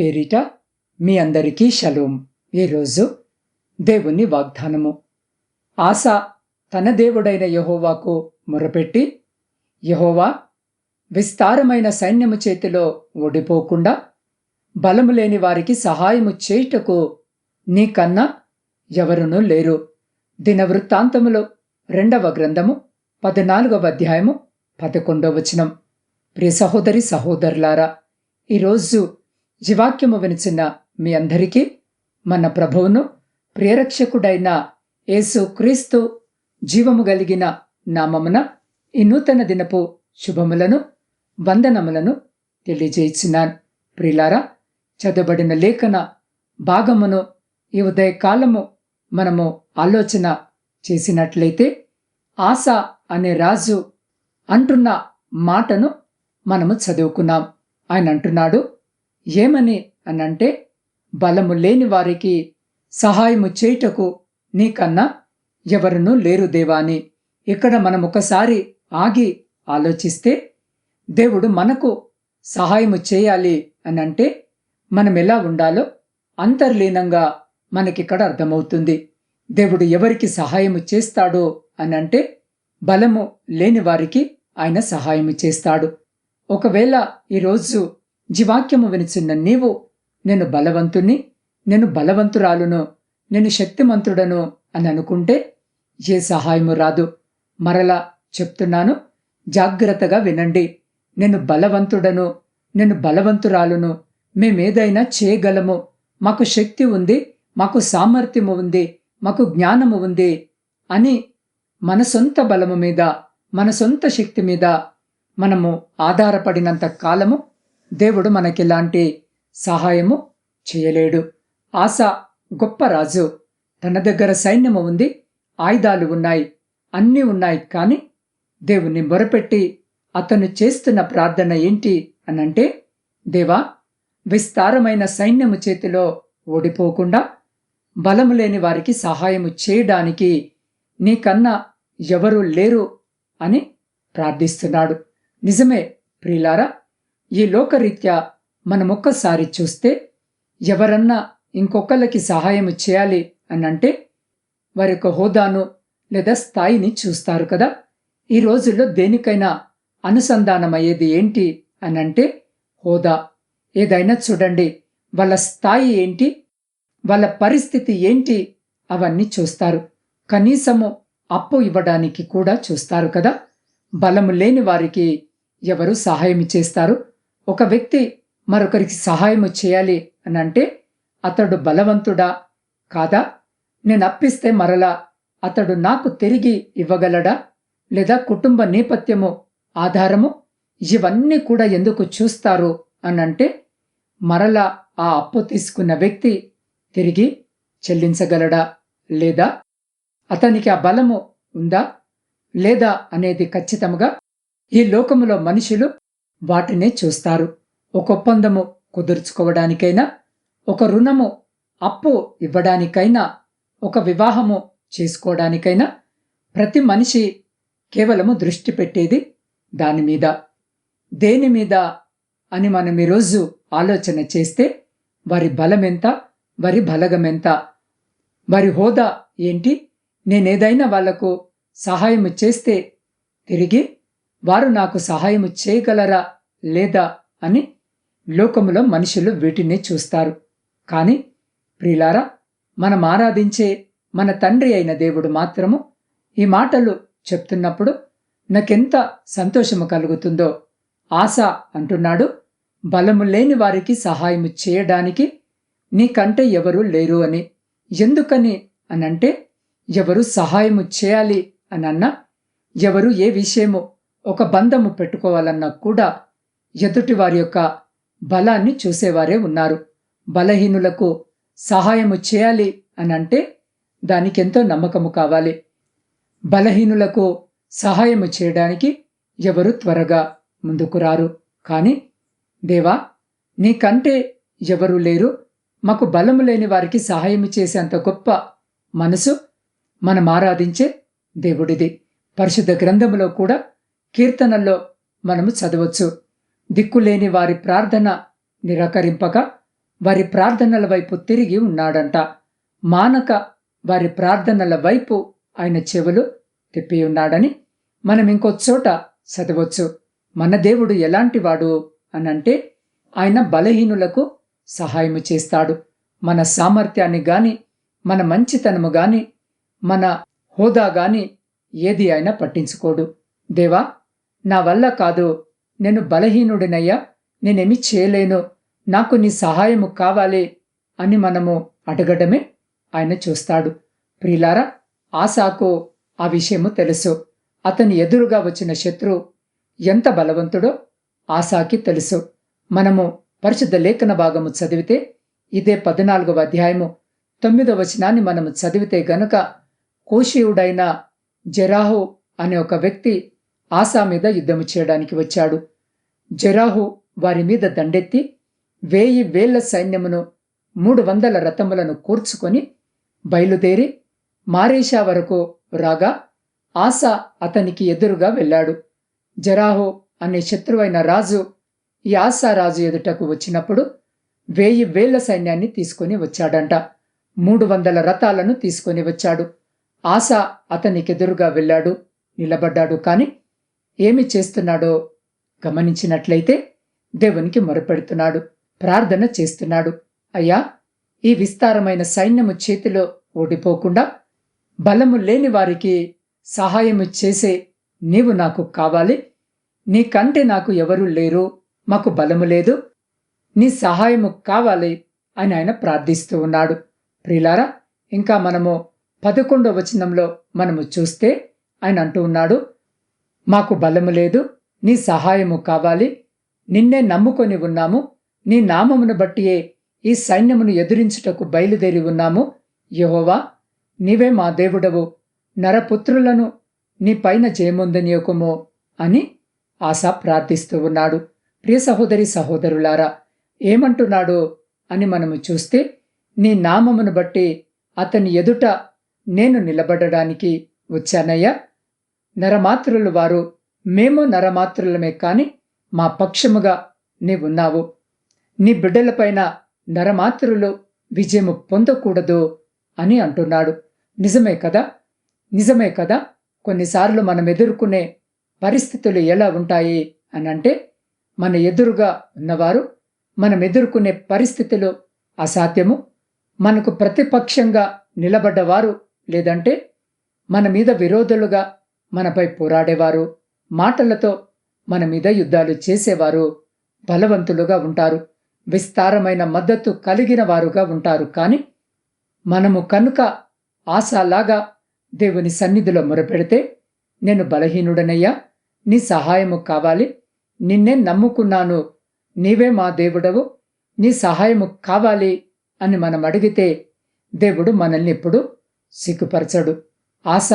పేరిట మీ అందరికీ షలోం. ఈరోజు దేవుని వాగ్దానము. ఆశ తన దేవుడైన యహోవాకు మొరపెట్టి యహోవా విస్తారమైన సైన్యము చేతిలో ఓడిపోకుండా బలము లేని వారికి సహాయము చేయుటకు నీకన్నా ఎవరునూ లేరు. దినవృత్తాంతములో రెండవ గ్రంథము పద్నాలుగవ అధ్యాయము పదకొండవ వచనం. ప్రియ సహోదరి సహోదరులారా ఈరోజు జీవాక్యము వినిచిన మీ అందరికీ మన ప్రభువును ప్రియరక్షకుడైన యేసు క్రీస్తు జీవము కలిగిన నామమున ఈ నూతన దినపు శుభములను వందనములను తెలియజేయించినాను ప్రిలారా చదవబడిన లేఖన భాగమును ఈ ఉదయకాలము మనము ఆలోచన చేసినట్లయితే ఆశ అనే రాజు అంటున్న మాటను మనము చదువుకున్నాం. ఆయన అంటున్నాడు ఏమని అనంటే బలము లేని వారికి సహాయము చేయుటకు నీకన్నా ఎవరునూ లేరు దేవాని ఇక్కడ మనం ఒకసారి ఆగి ఆలోచిస్తే దేవుడు మనకు సహాయము చేయాలి అనంటే మనం ఎలా ఉండాలో అంతర్లీనంగా మనకిక్కడ అర్థమవుతుంది. దేవుడు ఎవరికి సహాయము చేస్తాడో అనంటే బలము లేని వారికి ఆయన సహాయము చేస్తాడు. ఒకవేళ ఈరోజు జీవాక్యము వినిచిన్న నీవు నేను బలవంతుణ్ణి నేను బలవంతురాలును నేను శక్తిమంతుడను అని అనుకుంటే ఏ సహాయము రాదు. మరలా చెప్తున్నాను జాగ్రత్తగా వినండి. నేను బలవంతుడను నేను బలవంతురాలును మేమేదైనా చేయగలము. మాకు శక్తి ఉంది మాకు సామర్థ్యము ఉంది మాకు జ్ఞానము ఉంది అని మన సొంత బలము మీద మన సొంత శక్తి మీద మనము ఆధారపడినంత కాలము దేవుడు మనకిలాంటి సహాయము చేయలేడు. ఆశ గొప్ప రాజు. తన దగ్గర సైన్యము ఉంది ఆయుధాలు ఉన్నాయి అన్నీ ఉన్నాయి కానీ దేవుణ్ణి మొరపెట్టి అతను చేస్తున్న ప్రార్థన ఏంటి అనంటే దేవా విస్తారమైన సైన్యము చేతిలో ఓడిపోకుండా బలము లేని వారికి సహాయము చేయడానికి నీకన్నా ఎవరూ లేరు అని ప్రార్థిస్తున్నాడు. నిజమే ప్రియులారా ఈ లోకరీత్యా మనమొక్కసారి చూస్తే ఎవరన్నా ఇంకొకళ్ళకి సహాయం చేయాలి అని అంటే వారి యొక్క హోదాను లేదా స్థాయిని చూస్తారు కదా. ఈ రోజుల్లో దేనికైనా అనుసంధానమయ్యేది ఏంటి అని అంటే హోదా. ఏదైనా చూడండి వాళ్ళ స్థాయి ఏంటి వాళ్ళ పరిస్థితి ఏంటి అవన్నీ చూస్తారు. కనీసము అప్పు ఇవ్వడానికి కూడా చూస్తారు కదా. బలము లేని వారికి ఎవరు సహాయం చేస్తారు? ఒక వ్యక్తి మరొకరికి సహాయం చేయాలి అని అంటే అతడు బలవంతుడా? కాదా? నేను అప్పిస్తే మరలా అతడు నాకు తిరిగి ఇవ్వగలడా? లేదా కుటుంబ నేపథ్యము ఆధారము? ఇవన్నీ కూడా ఎందుకు చూస్తారు అనంటే మరలా ఆ అప్పు తీసుకున్న వ్యక్తి తిరిగి చెల్లించగలడా? లేదా అతనికి ఆ బలము ఉందా? లేదా అనేది ఖచ్చితంగా ఈ లోకములో మనుషులు వాటినే చూస్తారు. ఒక ఒప్పందము కుదుర్చుకోవడానికైనా ఒక రుణము అప్పు ఇవ్వడానికైనా ఒక వివాహము చేసుకోవడానికైనా ప్రతి మనిషి కేవలము దృష్టి పెట్టేది దాని మీద. దేని మీద అని మనం ఈరోజు ఆలోచన చేస్తే వారి బలమెంత వారి బలగమెంత వారి హోదా ఏంటి? నేనేదైనా వాళ్ళకు సహాయం చేస్తే తిరిగి వారు నాకు సహాయము చేయగలరా లేదా అని లోకములో మనుషులు వీటిని చూస్తారు. కానీ ప్రిలారా మనం ఆరాధించే మన తండ్రి అయిన దేవుడు మాత్రము ఈ మాటలు చెప్తున్నప్పుడు నాకెంత సంతోషము కలుగుతుందో ఆశ అంటున్నాడు. బలము లేని వారికి సహాయము చేయడానికి నీకంటే ఎవరు లేరు అని. ఎందుకని అనంటే ఎవరు సహాయము చేయాలి అనన్నా ఎవరు ఏ విషయము ఒక బంధము పెట్టుకోవాలన్నా కూడా ఎదుటి వారి యొక్క బలాన్ని చూసేవారే ఉన్నారు. బలహీనులకు సహాయము చేయాలి అని అంటే దానికెంతో నమ్మకము కావాలి. బలహీనులకు సహాయము చేయడానికి ఎవరు త్వరగా ముందుకు రారు. కానీ దేవా నీకంటే ఎవరు లేరు. మాకు బలము లేని వారికి సహాయం చేసేంత గొప్ప మనసు మనం ఆరాధించే దేవుడిది. పరిశుద్ధ గ్రంథములో కూడా కీర్తనల్లో మనము చదవచ్చు. దిక్కులేని వారి ప్రార్థన నిరాకరింపక వారి ప్రార్థనల వైపు తిరిగి ఉన్నాడంట. మానక వారి ప్రార్థనల వైపు ఆయన చెవులు తిప్పి ఉన్నాడని మనం ఇంకో చోట చదవచ్చు. మన దేవుడు ఎలాంటివాడు అనంటే ఆయన బలహీనులకు సహాయము చేస్తాడు. మన సామర్థ్యాన్ని గాని మన మంచితనము గాని మన హోదా గాని ఏది అయినా పట్టించుకోడు. దేవా నా వల్ల కాదు. నేను బలహీనుడినయ్యా. నేనేమి చేయలేను. నాకు నీ సహాయము కావాలి అని మనము అడగడమే ఆయన చూస్తాడు. ప్రిలారా ఆశాకు ఆ విషయము తెలుసు. అతని ఎదురుగా వచ్చిన శత్రు ఎంత బలవంతుడో ఆశాకి తెలుసు. మనము పరిశుద్ధ లేఖన భాగము చదివితే ఇదే పద్నాలుగవ అధ్యాయము తొమ్మిదవ వచనాన్ని మనము చదివితే గనుక కోశీయుడైన జరాహు అనే ఒక వ్యక్తి ఆశా మీద యుద్ధము చేయడానికి వచ్చాడు. జరాహు వారి మీద దండెత్తి వేయి వేల సైన్యమును మూడు వందల రథములను కూర్చుకొని బయలుదేరి మారేషా వరకు రాగా ఆసా అతనికి ఎదురుగా వెళ్ళాడు. జరాహు అనే శత్రువైన రాజు ఈ ఆశా రాజు ఎదుటకు వచ్చినప్పుడు వేయి వేల సైన్యాన్ని తీసుకొని వచ్చాడంట. మూడు వందల రథాలను తీసుకొని వచ్చాడు. ఆశ అతనికెదురుగా వెళ్ళాడు నిలబడ్డాడు కానీ ఏమి చేస్తున్నాడో గమనించినట్లయితే దేవునికి మొరపెడుతున్నాడు ప్రార్థన చేస్తున్నాడు. అయ్యా ఈ విస్తారమైన సైన్యము చేతిలో ఓడిపోకుండా బలము లేని వారికి సహాయము చేసే నీవు నాకు కావాలి. నీకంటే నాకు ఎవరూ లేరు మాకు బలము లేదు. నీ సహాయము కావాలి అని ఆయన ప్రార్థిస్తూ ఉన్నాడు. ప్రిలారా ఇంకా మనము పదకొండవ వచనంలో మనము చూస్తే ఆయన అంటూ ఉన్నాడు మాకు బలము లేదు నీ సహాయము కావాలి. నిన్నే నమ్ముకొని ఉన్నాము నీ నామమును బట్టియే ఈ సైన్యమును ఎదురించుటకు బయలుదేరి ఉన్నాము. యహోవా నీవే మా దేవుడవు నరపుత్రులను నీ పైన చేయముందనియకుమో అని ఆశ ప్రార్థిస్తూ ఉన్నాడు. ప్రియ సహోదరి సహోదరులారా ఏమంటున్నాడు అని మనము చూస్తే నీ నామమును బట్టి అతని ఎదుట నేను నిలబడడానికి వచ్చానయ్యా. నరమాత్రులు వారు మేము నరమాత్రులమే కాని మా పక్షముగా నీవున్నావు. నీ బిడ్డలపైన నరమాత్రులు విజయము పొందకూడదు అని అంటున్నాడు. నిజమే కదా? నిజమే కదా? కొన్నిసార్లు మనం ఎదుర్కొనే పరిస్థితులు ఎలా ఉంటాయి? అని అంటే మన ఎదురుగా ఉన్నవారు మనం ఎదుర్కొనే పరిస్థితులు అసాధ్యము. మనకు ప్రతిపక్షంగా నిలబడ్డవారు లేదంటే మన మీద విరోధులుగా మనపై పోరాడేవారు మాటలతో మన మీద యుద్ధాలు చేసేవారు బలవంతులుగా ఉంటారు విస్తారమైన మద్దతు కలిగిన వారుగా ఉంటారు. కాని మనము కనుక ఆశాలాగా దేవుని సన్నిధిలో మొరపెడితే నేను బలహీనుడనయ్యా నీ సహాయము కావాలి నిన్నే నమ్ముకున్నాను నీవే మా దేవుడవు నీ సహాయము కావాలి అని మనం అడిగితే దేవుడు మనల్ని ఎప్పుడు సిగ్గుపరచడు. ఆశ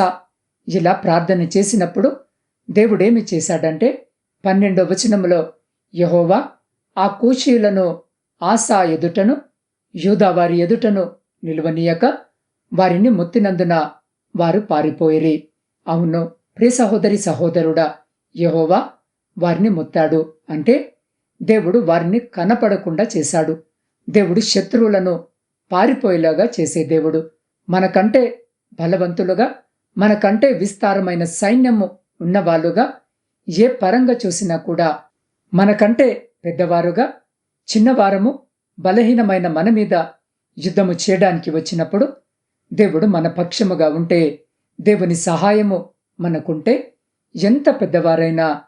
ఇలా ప్రార్థన చేసినప్పుడు దేవుడేమి చేశాడంటే పన్నెండో వచనములో యహోవా ఆ కూషీలను ఆశా ఎదుటను యూదా వారి ఎదుటను నిలువనీయక వారిని ముత్తినందున వారు పారిపోయిరి. అవును ప్రియ సహోదరి సహోదరుడా యహోవా వారిని ముత్తాడు అంటే దేవుడు వారిని కనపడకుండా చేశాడు. దేవుడు శత్రువులను పారిపోయేలాగా చేసే దేవుడు. మనకంటే బలవంతులుగా మనకంటే విస్తారమైన సైన్యము ఉన్నవాళ్ళుగా ఏ పరంగా చూసినా కూడా మనకంటే పెద్దవారుగా చిన్నవారము బలహీనమైన మన మీద యుద్ధము చేయడానికి వచ్చినప్పుడు దేవుడు మన పక్షముగా ఉంటే దేవుని సహాయము మనకుంటే ఎంత పెద్దవారైనా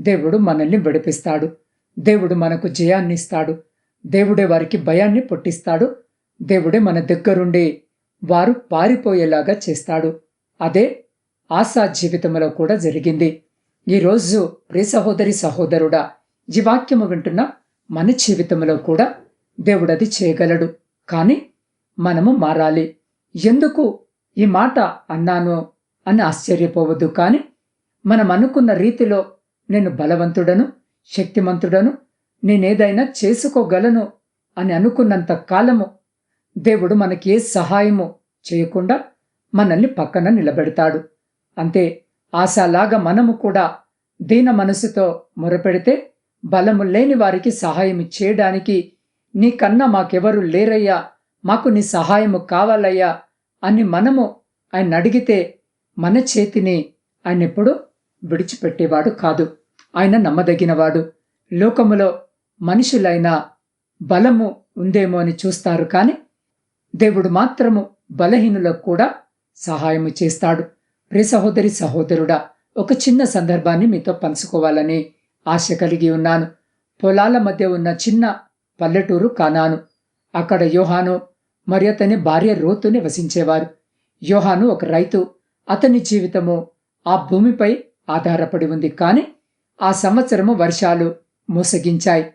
దేవుడు మనల్ని విడిపిస్తాడు. దేవుడు మనకు జయాన్ని ఇస్తాడు. దేవుడే వారికి భయాన్ని పుట్టిస్తాడు. దేవుడే మన దగ్గరుండి వారు పారిపోయేలాగా చేస్తాడు. అదే ఆశా జీవితంలో కూడా జరిగింది. ఈరోజు ప్రియ సహోదరి సహోదరుడా ఈ వాక్యము వింటున్న మన జీవితంలో కూడా దేవుడది చేయగలడు. కానీ మనము మారాలి. ఎందుకు ఈ మాట అన్నాను అని ఆశ్చర్యపోవద్దు. కానీ మనం అనుకున్న రీతిలో నేను బలవంతుడను శక్తిమంతుడను నేనేదైనా చేసుకోగలను అని అనుకున్నంత కాలము దేవుడు మనకి ఏ సహాయము చేయకుండా మనల్ని పక్కన నిలబెడతాడు. అంతే ఆశాలాగా మనము కూడా దీన మనసుతో మొరపెడితే బలము లేని వారికి సహాయం చేయడానికి నీకన్నా మాకెవరు లేరయ్యా మాకు నీ సహాయము కావాలయ్యా అని మనము ఆయన అడిగితే మన చేతిని ఆయన ఎప్పుడూ విడిచిపెట్టేవాడు కాదు. ఆయన నమ్మదగినవాడు. లోకములో మనుషులైన బలము ఉందేమో అని చూస్తారు కానీ దేవుడు మాత్రము బలహీనులకు కూడా సహాయము చేస్తాడు. ప్రియ సహోదరి సహోదరుడా ఒక చిన్న సందర్భాన్ని మీతో పంచుకోవాలని ఆశ కలిగి ఉన్నాను. పొలాల మధ్య ఉన్న చిన్న పల్లెటూరు కానాను. అక్కడ యోహాను మరి అతని భార్య రోతు నివసించేవారు యోహాను ఒక రైతు అతని జీవితము ఆ భూమిపై ఆధారపడి ఉంది. కానీ ఆ సంవత్సరము వర్షాలు మోసగించాయి.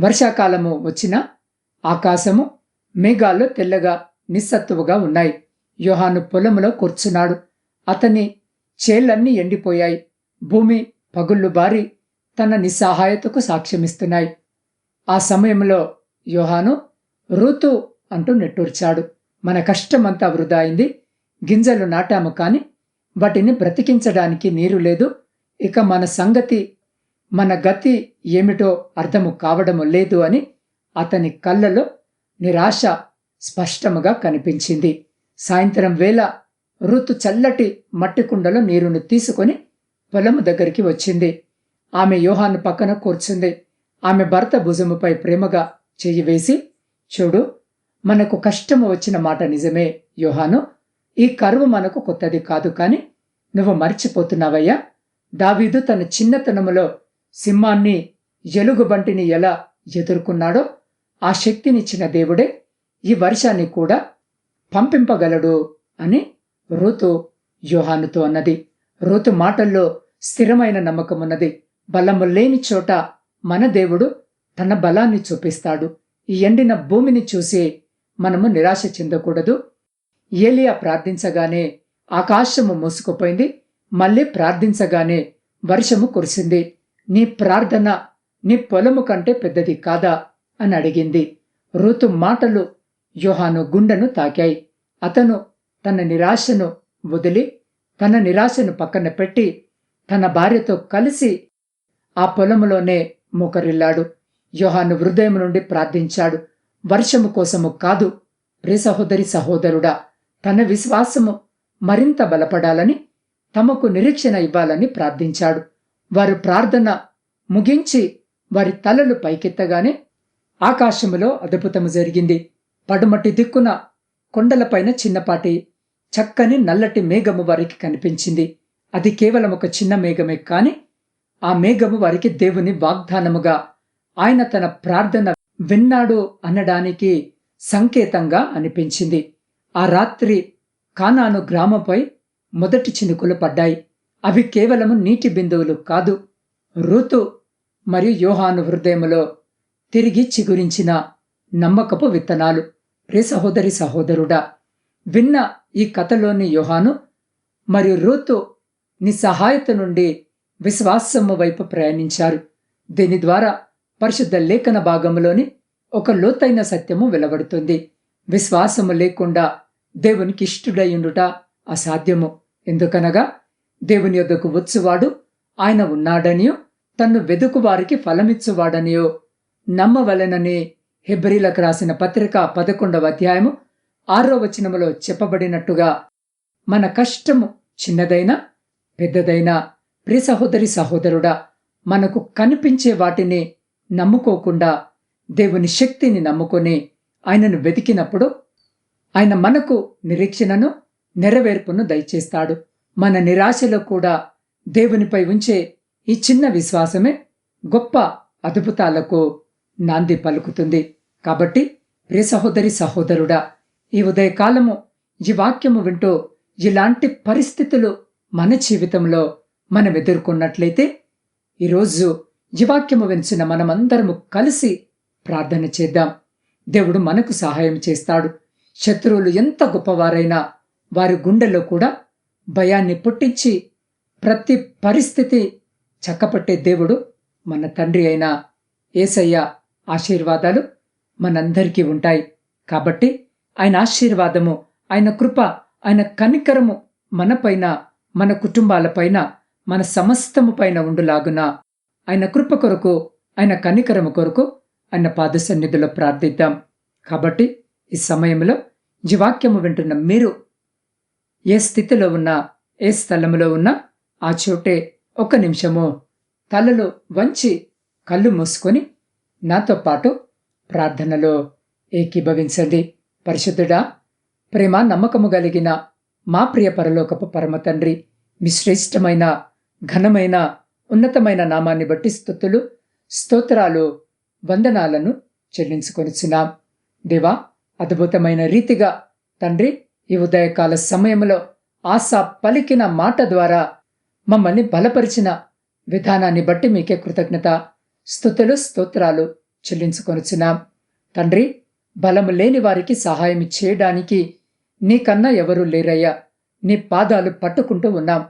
వర్షాకాలము వచ్చిన ఆకాశము మేఘాల్లో తెల్లగా నిస్సత్తువుగా ఉన్నాయి. యోహాను పొలములో కూర్చున్నాడు. అతని చేళ్ళన్నీ ఎండిపోయాయి. భూమి పగుళ్ళు బారి తన నిస్సహాయతకు సాక్ష్యమిస్తున్నాయి. ఆ సమయంలో యోహాను ఋతు అంటూ నెట్టూర్చాడు. మన కష్టమంతా వృధా అయింది. గింజలు నాటాము కాని వాటిని బ్రతికించడానికి నీరు లేదు. ఇక మన సంగతి మన గతి ఏమిటో అర్థము కావడము లేదు అని అతని కళ్ళలో నిరాశ స్పష్టముగా కనిపించింది. సాయంత్రం వేళ ఋతు చల్లటి మట్టి కుండలో నీరును తీసుకొని పొలము దగ్గరికి వచ్చింది. ఆమె యోహాను పక్కన కూర్చుంది. ఆమె భర్త భుజముపై ప్రేమగా చెయ్యి వేసి చూడు మనకు కష్టము వచ్చిన మాట నిజమే యోహాను. ఈ కరువు మనకు కొత్తది కాదు కాని నువ్వు మర్చిపోతున్నావయ్యా. దావీదు తన చిన్నతనములో సింహాన్ని ఎలుగుబంటిని ఎలా ఎదుర్కొన్నాడో ఆ శక్తినిచ్చిన దేవుడే ఈ వర్షాన్ని కూడా పంపింపగలడు అని రూతు యోహానుతో అన్నది. రూతు మాటల్లో స్థిరమైన నమ్మకమున్నది. బలము లేని చోట మన దేవుడు తన బలాన్ని చూపిస్తాడు. ఈ ఎండిన భూమిని చూసి మనము నిరాశ చెందకూడదు. ఏలియా ప్రార్థించగానే ఆకాశము మూసుకుపోయింది. మళ్ళీ ప్రార్థించగానే వర్షము కురిసింది. నీ ప్రార్థన నీ పొలము కంటే పెద్దది కాదా అని అడిగింది. ఋతు మాటలు యోహాను గుండెను తాకాయి. అతను తన నిరాశను వదిలి తన నిరాశను పక్కన పెట్టి తన భార్యతో కలిసి ఆ పొలంలోనే మోకరిల్లాడు. యోహాను హృదయం నుండి ప్రార్థించాడు. వర్షము కోసము కాదు ప్రే సహోదరి సహోదరుడా తన విశ్వాసము మరింత బలపడాలని తమకు నిరీక్షణ ఇవ్వాలని ప్రార్థించాడు. వారు ప్రార్థన ముగించి వారి తలలు పైకెత్తగానే ఆకాశములో అద్భుతము జరిగింది. పడుమటి దిక్కున కొండలపైన చిన్నపాటి చక్కని నల్లటి మేఘము వారికి కనిపించింది. అది కేవలం ఒక చిన్న మేఘమే కాని ఆ మేఘము వారికి దేవుని వాగ్దానముగా ఆయన తన ప్రార్థన విన్నాడు అనడానికి సంకేతంగా అనిపించింది. ఆ రాత్రి కానాను గ్రామంపై మొదటి చినుకులు పడ్డాయి. అవి కేవలము నీటి బిందువులు కాదు. ఋతు మరియు యోహాను హృదయములో తిరిగి చిగురించిన నమ్మకపు విత్తనాలు. ప్రే సహోదరి సహోదరుడా విన్న ఈ కథలోని యోహాను మరియు రూతు నిస్సహాయత నుండి విశ్వాసము వైపు ప్రయాణించారు. దీని ద్వారా పరిశుద్ధ లేఖన భాగంలోని ఒక లోతైన సత్యము వెలువడుతుంది. విశ్వాసము లేకుండా దేవునికి ఇష్టుడయ్యుండుట అసాధ్యము. ఎందుకనగా దేవుని యొద్దకు వచ్చువాడు ఆయన ఉన్నాడనియో తన్ను వెదుకువారికి ఫలమిచ్చువాడనియో నమ్మవలెనని హెబ్రిలకు రాసిన పత్రిక పదకొండవ అధ్యాయము ఆరో వచనములో చెప్పబడినట్టుగా మన కష్టము చిన్నదైనా పెద్దదైనా ప్రి సహోదరి సహోదరుడా మనకు కనిపించే వాటిని నమ్ముకోకుండా దేవుని శక్తిని నమ్ముకొని ఆయనను వెతికినప్పుడు ఆయన మనకు నిరీక్షణను నెరవేర్పును దయచేస్తాడు. మన నిరాశలో కూడా దేవునిపై ఉంచే ఈ చిన్న విశ్వాసమే గొప్ప అద్భుతాలకు నాంది పలుకుతుంది. కాబట్టి ప్రియ సహోదరి సహోదరుడా ఈ ఉదయకాలము ఈ వాక్యము వింటూ ఇలాంటి పరిస్థితులు మన జీవితంలో మనం ఎదుర్కొన్నట్లయితే ఈరోజు ఈ వాక్యము వించిన మనమందరము కలిసి ప్రార్థన చేద్దాం. దేవుడు మనకు సహాయం చేస్తాడు. శత్రువులు ఎంత గొప్పవారైనా వారి గుండెలో కూడా భయాన్ని పుట్టించి ప్రతి పరిస్థితి చక్కపట్టే దేవుడు మన తండ్రి అయిన ఏసయ్య ఆశీర్వాదాలు మనందరికీ ఉంటాయి. కాబట్టి ఆయన ఆశీర్వాదము ఆయన కృప ఆయన కనికరము మనపైన మన కుటుంబాలపైన మన సమస్తము పైన ఉండులాగున. ఆయన కృప కొరకు ఆయన కనికరము కొరకు ఆయన పాద సన్నిధిలో ప్రార్థిద్దాం. కాబట్టి ఈ సమయంలో జీవాక్యము వింటున్న మీరు ఏ స్థితిలో ఉన్నా ఏ స్థలంలో ఉన్నా ఆ చోటే ఒక నిమిషము తలలు వంచి కళ్ళు మూసుకొని నాతో పాటు ప్రార్థనలో ఏకీభవించండి. పరిశుద్ధుడా ప్రేమ నమ్మకము కలిగిన మా ప్రియ పరలోకపు పరమ తండ్రి మీ శ్రేష్టమైన ఘనమైన ఉన్నతమైన నామాన్ని బట్టి స్థుతులు స్తోత్రాలు వందనాలను చెల్లించుకొనిచున్నాం. దేవా అద్భుతమైన రీతిగా తండ్రి ఈ ఉదయకాల సమయంలో ఆశ పలికిన మాట ద్వారా మమ్మల్ని బలపరిచిన విధానాన్ని బట్టి మీకే కృతజ్ఞత స్థుతులు స్తోత్రాలు చెల్లించుకొనుచున్నాం. తండ్రి బలము లేని వారికి సహాయం చేయడానికి నీకన్నా ఎవరూ లేరయ్యా. నీ పాదాలు పట్టుకుంటూ ఉన్నాం.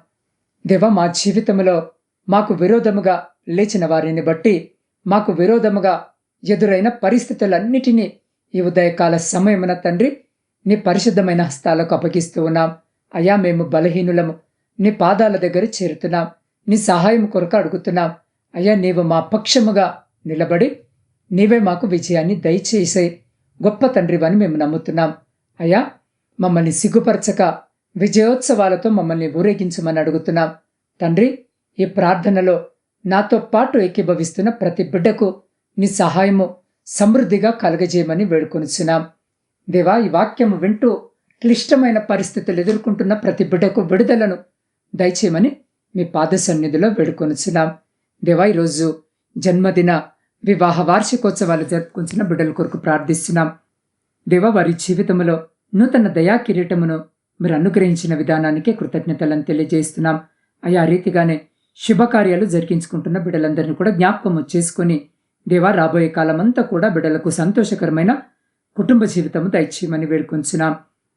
దేవ మా జీవితంలో మాకు విరోధముగా లేచిన వారిని బట్టి మాకు విరోధముగా ఎదురైన పరిస్థితులన్నిటినీ ఈ ఉదయకాల సమయమున తండ్రి నీ పరిశుద్ధమైన హస్తాలకు అప్పగిస్తూ ఉన్నాం. అయా మేము బలహీనులము. నీ పాదాల దగ్గర చేరుతున్నాం. నీ సహాయం కొరకు అడుగుతున్నాం. అయ్యా నీవు మా పక్షముగా నిలబడి నీవే మాకు విజయాన్ని దయచేసే గొప్ప తండ్రివని మేము నమ్ముతున్నాం. అయ్యా మమ్మల్ని సిగ్గుపరచక విజయోత్సవాలతో మమ్మల్ని ఊరేగించమని అడుగుతున్నాం. తండ్రి ఈ ప్రార్థనలో నాతో పాటు ఏకీభవిస్తున్న ప్రతి బిడ్డకు నీ సహాయము సమృద్ధిగా కలగజేయమని వేడుకొనిచున్నాం. దేవా ఈ వాక్యము వింటూ క్లిష్టమైన పరిస్థితులు ఎదుర్కొంటున్న ప్రతి బిడ్డకు విడుదలను దయచేయమని మీ పాద సన్నిధిలో వేడుకొనుచున్నాం. దేవా ఈరోజు జన్మదిన వివాహ వార్షికోత్సవాలు జరుపుకుంటున్న బిడ్డల కొరకు ప్రార్థిస్తున్నాం. దేవా వారి జీవితంలో నూతన దయా కిరీటమును మీరు అనుగ్రహించిన విధానానికే కృతజ్ఞతలను తెలియజేస్తున్నాం. అయా రీతిగానే శుభకార్యాలు జరిగించుకుంటున్న బిడ్డలందరినీ కూడా జ్ఞాపకం చేసుకుని దేవా రాబోయే కాలమంతా కూడా బిడ్డలకు సంతోషకరమైన కుటుంబ జీవితము దయచేయమని వేడుకొంచున్నాం.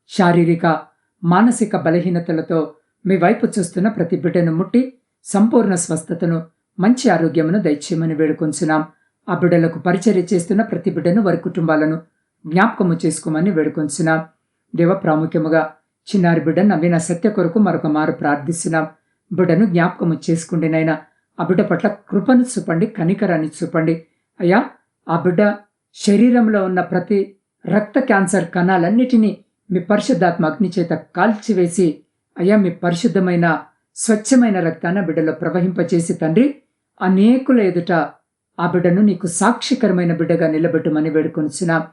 శారీరక మానసిక బలహీనతలతో మీ వైపు చూస్తున్న ప్రతి బిడ్డను ముట్టి సంపూర్ణ స్వస్థతను మంచి ఆరోగ్యమును దయచేయమని వేడుకొంచున్నాం. ఆ బిడ్డలకు పరిచర్య చేస్తున్న ప్రతి బిడ్డను వారి కుటుంబాలను జ్ఞాపకము చేసుకోమని వేడుకొంచున్నాం. దేవ ప్రాముఖ్యముగా చిన్నారి బిడ్డ నవ్విన సత్య కొరకు మరొక మారు ప్రార్థిస్తున్నాం. బిడ్డను జ్ఞాపకము చేసుకుండినైనా ఆ బిడ్డ పట్ల కృపను చూపండి కనికరాన్ని చూపండి. అయ్యా ఆ బిడ్డ శరీరంలో ఉన్న ప్రతి రక్త క్యాన్సర్ కణాలన్నిటినీ మీ పరిశుద్ధాత్మ అగ్ని చేత కాల్చివేసి అయ్యా మీ పరిశుద్ధమైన స్వచ్ఛమైన రక్తాన బిడ్డలో ప్రవహింపచేసి తండ్రి అనేకుల ఎదుట ఆ బిడ్డను నీకు సాక్షికరమైన బిడ్డగా నిలబెట్టమని వేడుకొనిచున్నాం.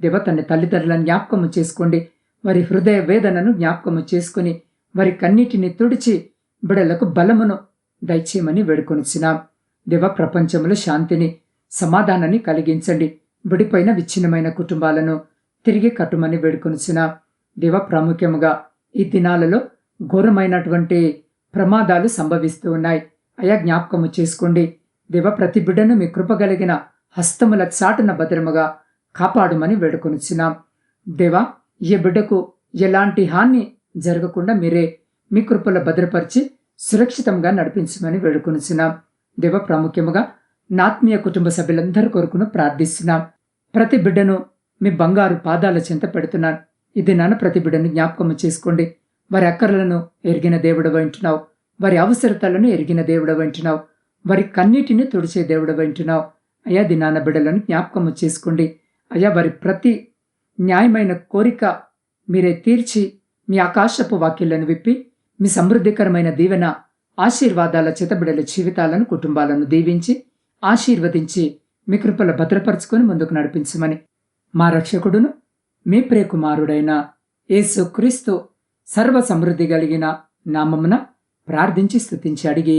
దేవ తన తల్లిదండ్రులను జ్ఞాపకము చేసుకోండి. వారి హృదయ వేదనను జ్ఞాపకము చేసుకుని వారి కన్నిటిని తుడిచి బిడలకు బలమును దయచేయమని వేడుకొనిచున్నాం. దేవ ప్రపంచంలో శాంతిని సమాధానాన్ని కలిగించండి. బిడిపైన విచ్ఛిన్నమైన కుటుంబాలను తిరిగి కట్టుమని వేడుకొనిచున్నాం. దేవ ప్రాముఖ్యముగా ఈ దినాలలో ఘోరమైనటువంటి ప్రమాదాలు సంభవిస్తూ ఉన్నాయి. అయా జ్ఞాపకము చేసుకోండి. దేవ ప్రతి బిడ్డను మీ కృపగలిగిన హస్తముల చాటున భద్రముగా కాపాడుమని వేడుకొనిచ్చినాం దేవా ఈ బిడ్డకు ఎలాంటి హాని జరగకుండా మీరే మీ కృపలో భద్రపరిచి సురక్షితంగా నడిపించమని వేడుకొనిచ్చినాం దేవ ప్రాముఖ్యముగా నాత్మీయ కుటుంబ సభ్యులందరి కొరకును ప్రార్థిస్తున్నాం. ప్రతి బిడ్డను మీ బంగారు పాదాల చెంత పెడుతున్నాను. ఇది నాన్న ప్రతి బిడ్డను జ్ఞాపకము చేసుకోండి. వారి అక్కర్లను ఎరిగిన దేవుడు వింటున్నావు వారి అవసరతలను ఎరిగిన దేవుడు వింటున్నావు వారి కన్నీటిని తుడిచే దేవుడు వింటున్నావు అయ్యా దినాన బిడ్డలను జ్ఞాపకము చేసుకోండి. అయ్యా వారి ప్రతి న్యాయమైన కోరిక మీరే తీర్చి మీ ఆకాశపు వాక్యాలను విప్పి మీ సమృద్ధికరమైన దీవెన ఆశీర్వాదాల చితబిడల జీవితాలను కుటుంబాలను దీవించి ఆశీర్వదించి మీ కృపల భద్రపరుచుకొని ముందుకు నడిపించమని మా రక్షకుడును మీ ప్రియకుమారుడైన యేసు క్రీస్తు సర్వ సమృద్ధి కలిగిన నామమున ప్రార్థించి స్థుతించి అడిగి